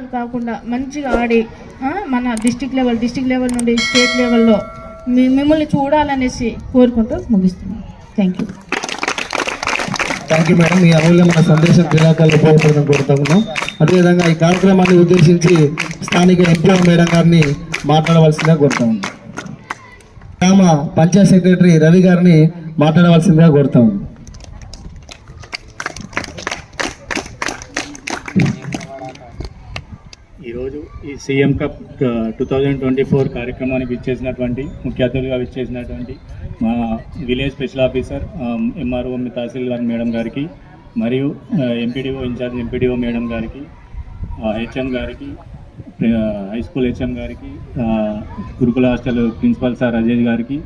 ఆటలు కాకుండా మంచిగా ఆడి మన డిస్టిక్ లెవెల్ డిస్టిక్ లెవెల్ నుండి స్టేట్ లెవెల్లో మీ మిమ్మల్ని చూడాలనేసి కోరుకుంటూ ముగిస్తున్నాను. Thank you thank you madam మీ అమూల్యమైన సందేశం క్రీడాకారులు ఉపయోగపడడం కోరుతున్నాం అదేవిధంగా ఈ కార్యక్రమాన్ని ఉద్దేశించి స్థానిక ఎంపీ మేడం గారిని మాట్లాడవలసిందిగా కోరుతాం గ్రామ పంచాయత్ సెక్రటరీ రవి గారిని మాట్లాడవలసిందిగా కోరుతాం ఈ CM cup two thousand twenty four కార్యక్రమానికి ఇచ్చేసినటువంటి ముఖ్య అతిథులుగా ఇచ్చేసినటువంటి మా village special officer MRO tahsildar madam గారికి మరియు MPDO in charge MPDO madam గారికి హెచ్ఎం గారికి హై స్కూల్ హెచ్ఎం గారికి గురుకుల హాస్టల్ ప్రిన్సిపల్ సార్ అజయ్ గారికి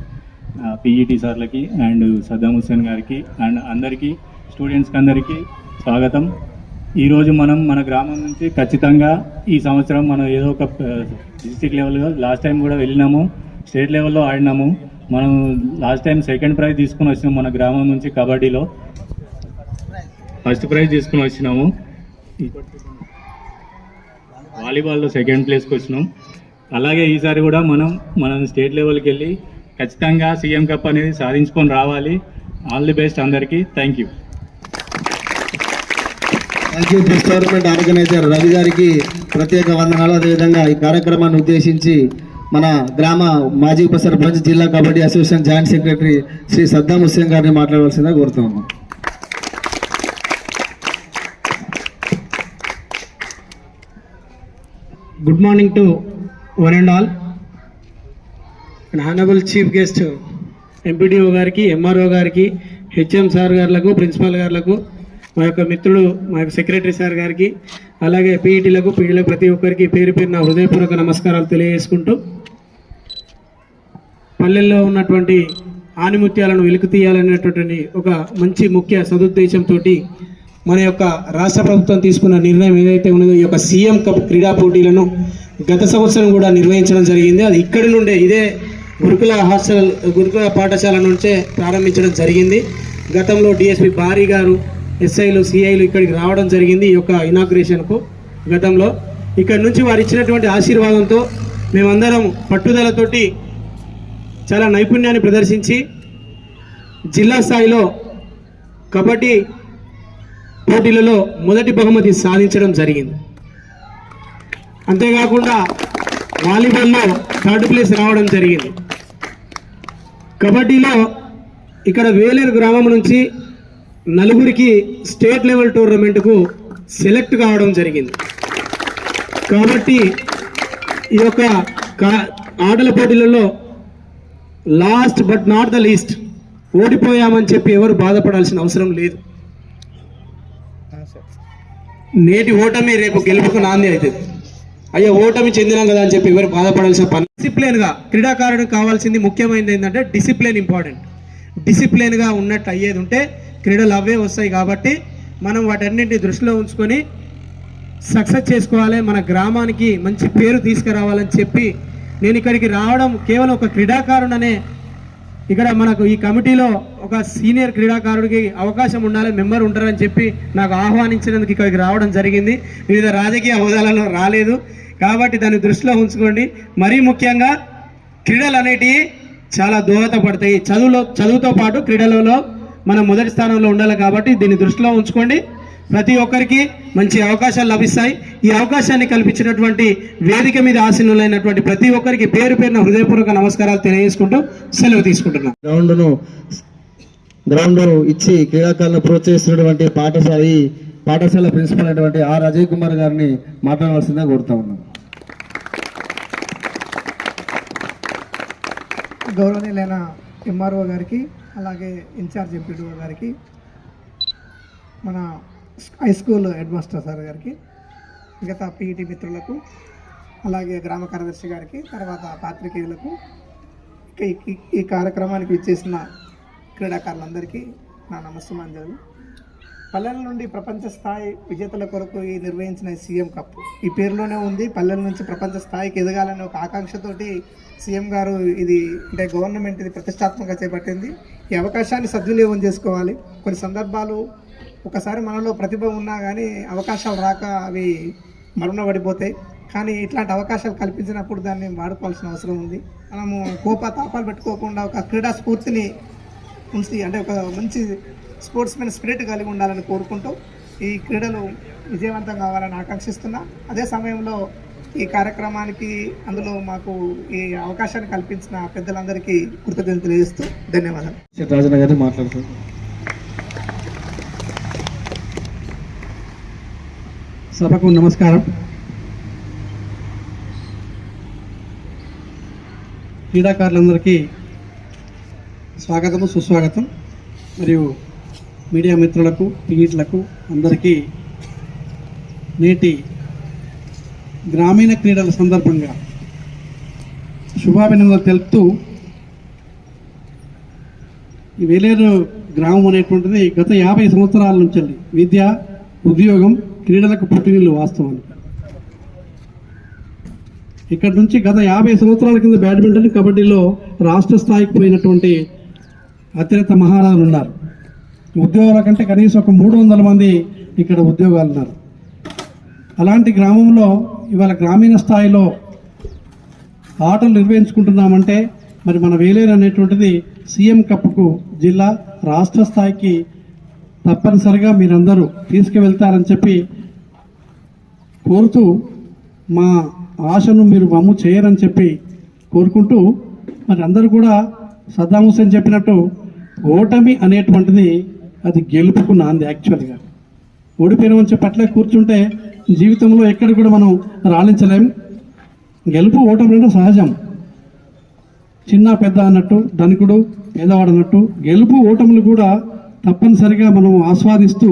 పీఈటీ సార్లకి అండ్ సద్దాం హుస్సేన్ గారికి అండ్ అందరికీ స్టూడెంట్స్కి అందరికీ స్వాగతం. ఈరోజు మనం మన గ్రామం నుంచి ఖచ్చితంగా ఈ సంవత్సరం మనం ఏదో ఒక డిస్టిక్ లెవెల్గా లాస్ట్ టైం కూడా వెళ్ళినాము. స్టేట్ లెవెల్లో ఆడినాము. మనం లాస్ట్ టైం సెకండ్ ప్రైజ్ తీసుకుని వచ్చినాము మన గ్రామం నుంచి కబడ్డీలో. ఫస్ట్ ప్రైజ్ తీసుకుని వచ్చినాము. వాలీబాల్లో సెకండ్ ప్లేస్కి వచ్చినాం. అలాగే ఈసారి కూడా మనం మనం స్టేట్ లెవెల్కి వెళ్ళి ఖచ్చితంగా సీఎం కప్ అనేది సాధించుకొని రావాలి. ఆల్ ది బెస్ట్ అందరికీ. Thank you. Thank tournament organiser Ravi గారికి ప్రత్యేక వందనాలు. అదేవిధంగా ఈ కార్యక్రమాన్ని ఉద్దేశించి మన గ్రామ మాజీ ఉప సర్పంచ్ జిల్లా kabaddi association joint secretary Shri Saddam Hussain గారిని మాట్లాడవలసిందిగా కోరుతున్నాము good morning to one and all and honourable chief guest MPDO గారికి ఎంఆర్ఓ గారికి హెచ్ఎం సార్ గారులకు ప్రిన్సిపాల్ గారులకు మా యొక్క మిత్రుడు మా యొక్క సెక్రటరీ సార్ గారికి అలాగే పీఈటీలకు పీఈటీలకు ప్రతి ఒక్కరికి పేరు పేరు నా హృదయపూర్వక నమస్కారాలు తెలియజేసుకుంటూ పల్లెల్లో ఉన్నటువంటి ఆనిముత్యాలను వెలుకు తీయాలనేటువంటి ఒక మంచి ముఖ్య సదుద్దేశంతో మన యొక్క రాష్ట్ర ప్రభుత్వం తీసుకున్న నిర్ణయం ఏదైతే ఉన్నదో ఈ యొక్క సీఎం కప్ క్రీడా పోటీలను గత సంవత్సరం కూడా నిర్వహించడం జరిగింది. అది ఇక్కడి నుండే ఇదే గురుకుల హాస్టల్ గురుకుల పాఠశాల నుంచే ప్రారంభించడం జరిగింది. గతంలో డిఎస్పి భారీ గారు ఎస్ఐలు సిఐలు ఇక్కడికి రావడం జరిగింది ఈ యొక్క ఇనాగ్రేషన్కు గతంలో. ఇక్కడ నుంచి వారు ఇచ్చినటువంటి ఆశీర్వాదంతో మేమందరం పట్టుదలతోటి చాలా నైపుణ్యాన్ని ప్రదర్శించి జిల్లా స్థాయిలో కబడ్డీ పోటీలలో మొదటి బహుమతి సాధించడం జరిగింది. అంతేకాకుండా వాలీబాల్లో థర్డ్ ప్లేస్ రావడం జరిగింది. కబడ్డీలో ఇక్కడ వేలేరు గ్రామం నుంచి నలుగురికి స్టేట్ లెవెల్ టోర్నమెంట్కు సెలెక్ట్ కావడం జరిగింది. కాబట్టి ఈ యొక్క కా- ఆటల పోటీలలో last but not the least ఓడిపోయామని చెప్పి ఎవరు బాధపడాల్సిన అవసరం లేదు. నేటి ఓటమి రేపు గెలుపుకు నాంది అవుతుంది అయ్యో ఓటమి చెందినాం కదా అని చెప్పి ఎవరు బాధపడాల్సిన పని డిసిప్లిన్గా క్రీడాకారుడు కావాల్సింది ముఖ్యమైనది ఏంటంటే డిసిప్లిన్ ఇంపార్టెంట్ డిసిప్లిన్గా ఉన్నట్టు అయ్యేది ఉంటే క్రీడలు అవే వస్తాయి కాబట్టి మనం వాటన్నింటినీ దృష్టిలో ఉంచుకొని సక్సెస్ చేసుకోవాలి మన గ్రామానికి మంచి పేరు తీసుకురావాలని చెప్పి నేను ఇక్కడికి రావడం కేవలం ఒక క్రీడాకారుడనే ఇక్కడ మనకు ఈ కమిటీలో ఒక సీనియర్ క్రీడాకారుడికి అవకాశం ఉండాలి మెంబర్ ఉంటారని చెప్పి నాకు ఆహ్వానించినందుకు ఇక్కడికి రావడం జరిగింది. వివిధ రాజకీయ హోదాలలో రాలేదు. కాబట్టి దాన్ని దృష్టిలో ఉంచుకోండి. మరీ ముఖ్యంగా క్రీడలు అనేటివి చాలా దోహదపడతాయి. చదువులో చదువుతో పాటు క్రీడలలో మనం మొదటి స్థానంలో ఉండాలి కాబట్టి దీన్ని దృష్టిలో ఉంచుకోండి. ప్రతి ఒక్కరికి మంచి అవకాశాలు లభిస్తాయి. ఈ అవకాశాన్ని కల్పించినటువంటి వేదిక మీద ఆసీనులైనటువంటి ప్రతి ఒక్కరికి పేరు పేరున హృదయపూర్వక నమస్కారాలు తెలియజేసుకుంటూ సెలవు తీసుకుంటున్నాను గ్రౌండ్ను గ్రౌండ్ ఇచ్చి క్రీడాకారులను ప్రోత్సహిస్తున్నటువంటి పాఠశాల పాఠశాల ప్రిన్సిపల్ అయినటువంటి ఆర్. అజయ్ కుమార్ గారిని మాట్లాడవలసిందిగా కోరుతా ఉన్నాను గౌరవనీయులైన ఎంఆర్ఓ గారికి అలాగే ఇన్ఛార్జ్ ఎంపీడీఓ గారికి మన high school head master sir గారికి మిగతా పీఈటీ మిత్రులకు అలాగే గ్రామ కార్యదర్శి గారికి తర్వాత పాత్రికేయులకు ఈ- కార్యక్రమానికి ఇచ్చేసిన క్రీడాకారులందరికీ నా నమస్సుమాంజలు. పల్లెల నుండి ప్రపంచ స్థాయి విజేతల కొరకు ఈ నిర్వహించిన సీఎం కప్. ఈ పేరులోనే ఉంది. పల్లెల నుంచి ప్రపంచ స్థాయికి ఎదగాలనే ఒక ఆకాంక్షతోటి సీఎం గారు ఇది అంటే గవర్నమెంట్ ఇది ప్రతిష్టాత్మకంగా చేపట్టింది. ఈ అవకాశాన్ని సద్వినియోగం చేసుకోవాలి. కొన్ని సందర్భాలు ఒకసారి మనలో ప్రతిభ ఉన్నా కానీ అవకాశాలు రాక అవి మరుణ పడిపోతాయి కానీ ఇట్లాంటి అవకాశాలు కల్పించినప్పుడు దాన్ని వాడుకోవాల్సిన అవసరం ఉంది. మనము కోప తాపాలు పెట్టుకోకుండా ఒక క్రీడా స్ఫూర్తిని ఉంచి అంటే ఒక మంచి స్పోర్ట్స్ మెన్ స్పిరిట్ కలిగి ఉండాలని కోరుకుంటూ ఈ క్రీడలు విజయవంతం కావాలని ఆకాంక్షిస్తున్నా. అదే సమయంలో ఈ కార్యక్రమానికి అందులో మాకు ఈ అవకాశాన్ని కల్పించిన పెద్దలందరికీ కృతజ్ఞతలు తెలియజేస్తూ ధన్యవాదాలు. గారు మాట్లాడుతున్నారు సభకు నమస్కారం. క్రీడాకారులందరికీ స్వాగతము సుస్వాగతం. మరియు మీడియా మిత్రులకు టీఈట్లకు అందరికీ నేటి గ్రామీణ క్రీడల సందర్భంగా శుభాభినందనలు తెలుపుతూ ఈ వేలేరు గ్రామం అనేటువంటిది గత యాభై సంవత్సరాల నుంచి విద్య ఉద్యోగం క్రీడలకు పుట్టినీళ్ళు వాస్తవానికి ఇక్కడ నుంచి గత యాభై సంవత్సరాల కింద బ్యాడ్మింటన్ కబడ్డీలో రాష్ట్ర స్థాయికి పోయినటువంటి అత్యంత మహారాజులు ఉన్నారు. ఉద్యోగాల కంటే కనీసం ఒక మూడు వందల మంది ఇక్కడ ఉద్యోగాలు ఉన్నారు. అలాంటి గ్రామంలో ఇవాళ గ్రామీణ స్థాయిలో ఆటలు నిర్వహించుకుంటున్నామంటే మరి మన వేలేరు అనేటువంటిది సీఎం కప్కు జిల్లా రాష్ట్ర స్థాయికి తప్పనిసరిగా మీరందరూ తీసుకువెళ్తారని చెప్పి కోరుతూ మా ఆశను మీరు మమ్ము చేయరని చెప్పి కోరుకుంటూ మరి అందరూ కూడా సద్దాం హుసేన్ చెప్పినట్టు ఓటమి అనేటువంటిది అది గెలుపుకు నాంది యాక్చువల్గా ఓడిపోయిన చెప్పి పట్ల కూర్చుంటే జీవితంలో ఎక్కడ కూడా మనం రాణించలేం. గెలుపు ఓటమి రెండు సహజం. చిన్న పెద్ద అన్నట్టు ధనికుడు పేదవాడు అన్నట్టు గెలుపు ఓటములు కూడా తప్పనిసరిగా మనం ఆస్వాదిస్తూ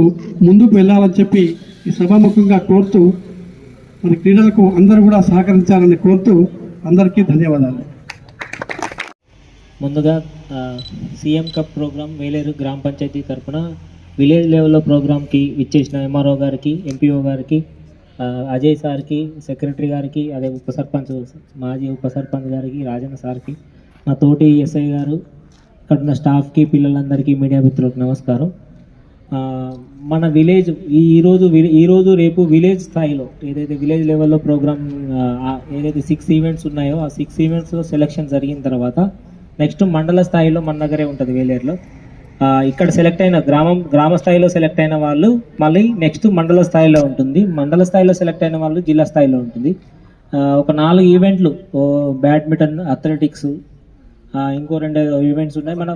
ముందుకు వెళ్ళాలని చెప్పి ఈ సభాముఖంగా కోరుతూ మన క్రీడలకు అందరూ కూడా సహకరించాలని కోరుతూ అందరికీ ధన్యవాదాలు. ముందుగా సీఎం కప్ ప్రోగ్రామ్ వేలేరు గ్రామ పంచాయతీ తరఫున విలేజ్ లెవెల్లో ప్రోగ్రామ్కి ఇచ్చేసిన ఎంఆర్ఓ గారికి ఎంపీఓ గారికి అజయ్ సార్కి సెక్రటరీ గారికి అదే ఉప సర్పంచ్ మాజీ ఉప సర్పంచ్ గారికి రాజన్న సార్కి మా తోటి ఎస్ఐ గారు ఇక్కడ ఉన్న స్టాఫ్కి పిల్లలందరికీ మీడియా మిత్రులకు నమస్కారం. మన విలేజ్ ఈరోజు వి- ఈరోజు రేపు విలేజ్ స్థాయిలో ఏదైతే విలేజ్ లెవెల్లో ప్రోగ్రామ్ ఏదైతే సిక్స్ ఈవెంట్స్ ఉన్నాయో ఆ సిక్స్ ఈవెంట్స్లో సెలెక్షన్ జరిగిన తర్వాత నెక్స్ట్ మండల స్థాయిలో మన దగ్గరే ఉంటుంది వేలేరులో. ఇక్కడ సెలెక్ట్ అయిన గ్రామం గ్రామ స్థాయిలో సెలెక్ట్ అయిన వాళ్ళు మళ్ళీ నెక్స్ట్ మండల స్థాయిలో ఉంటుంది. మండల స్థాయిలో సెలెక్ట్ అయిన వాళ్ళు జిల్లా స్థాయిలో ఉంటుంది. ఒక నాలుగు ఈవెంట్లు బ్యాడ్మింటన్ అథ్లెటిక్స్ ఇంకో రెండు ఈవెంట్స్ ఉన్నాయి. మన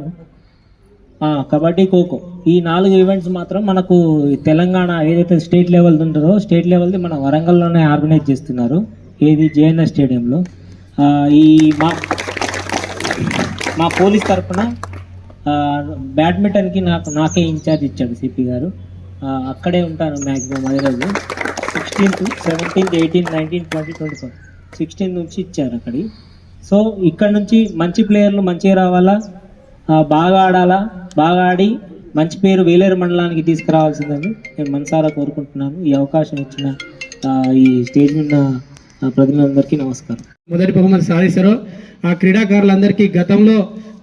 కబడ్డీ ఖోఖో. ఈ నాలుగు ఈవెంట్స్ మాత్రం మనకు తెలంగాణ ఏదైతే స్టేట్ లెవెల్ది ఉంటుందో స్టేట్ లెవెల్ది మన వరంగల్లోనే ఆర్గనైజ్ చేస్తున్నారు. ఏది జేఎన్ఎస్ స్టేడియంలో. ఈ మా మా పోలీస్ తరఫున బ్యాడ్మింటన్కి నాకు నాకే ఇన్ఛార్జ్ ఇచ్చాడు సిపి గారు. అక్కడే ఉంటాను మ్యాక్సిమం అదే రోజు. Sixteenth seventeenth eighteen nineteen twenty twenty four sixteen నుంచి ఇచ్చారు అక్కడి సో ఇక్కడ నుంచి మంచి ప్లేయర్లు మంచిగా రావాలా? బాగా ఆడాలా? బాగా ఆడి మంచి పేరు వేలేరు మండలానికి తీసుకురావాల్సిందని నేను మనసారా కోరుకుంటున్నాను. ఈ అవకాశం ఇచ్చిన ఈ స్టేజ్ మీద ప్రజలందరికీ నమస్కారం. మొదటి బహుమతి సాధిస్తారు ఆ క్రీడాకారులందరికీ గతంలో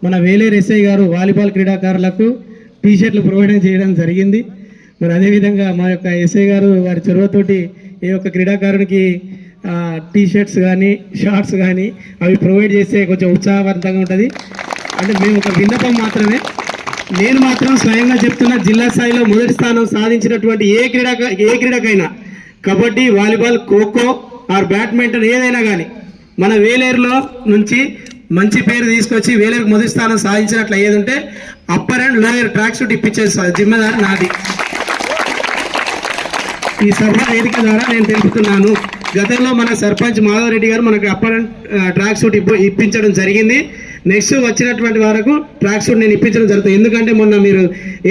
మన వేలేరు ఎస్ఐ గారు వాలీబాల్ క్రీడాకారులకు టీ షర్ట్లు ప్రొవైడ్ చేయడం జరిగింది. మరి అదేవిధంగా మా యొక్క ఎస్ఐ గారు వారి చొరవతోటి ఏ యొక్క క్రీడాకారునికి టీషర్ట్స్ కానీ షార్ట్స్ కానీ అవి ప్రొవైడ్ చేస్తే కొంచెం ఉత్సాహవంతంగా ఉంటుంది. అంటే మేము ఒక విన్నపం మాత్రమే. నేను మాత్రం స్వయంగా చెప్తున్నా జిల్లా స్థాయిలో మొదటి స్థానం సాధించినటువంటి ఏ క్రీడా ఏ క్రీడకైనా kabaddi volleyball kho kho or badminton ఏదైనా కానీ మన వేలేరులో నుంచి మంచి పేరు తీసుకొచ్చి వేలేరుకు మొదటి స్థానం సాధించినట్లు అయ్యేది ఉంటే upper and lower track suit ఇప్పించే జిమ్మదారి నాది. ఈ సభ వేదిక ద్వారా నేను తెలుపుతున్నాను. గతంలో మన సర్పంచ్ మాధవరెడ్డి గారు మనకు అప్పర్ అండ్ ట్రాక్ సూట్ ఇప్పించడం జరిగింది. నెక్స్ట్ వచ్చినటువంటి వరకు ట్రాక్ సూట్ నేను ఇప్పించడం జరుగుతుంది. ఎందుకంటే మొన్న మీరు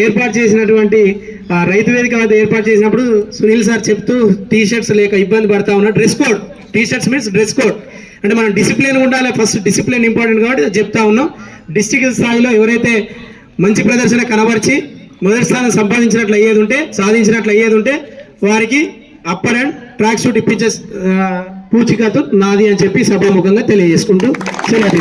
ఏర్పాటు చేసినటువంటి రైతు వేదిక ఏర్పాటు చేసినప్పుడు సునీల్ సార్ చెప్తూ టీ షర్ట్స్ లేక ఇబ్బంది పడతా ఉన్నా dress code. T shirts means dress code. అంటే మనం డిసిప్లిన్ ఉండాలి ఫస్ట్ డిసిప్లిన్ ఇంపార్టెంట్ కాబట్టి చెప్తా ఉన్నాం. డిస్టిక్ స్థాయిలో ఎవరైతే మంచి ప్రదర్శన కనబరిచి మొదటి స్థానం సంపాదించినట్లు అయ్యేది ఉంటే సాధించినట్లు అయ్యేది ఉంటే వారికి అప్పర్ అండ్ ట్రాక్ సూట్ ఇప్పించే పూచికతో నాది అని చెప్పి సభాముఖంగా తెలియజేసుకుంటూ సెలవు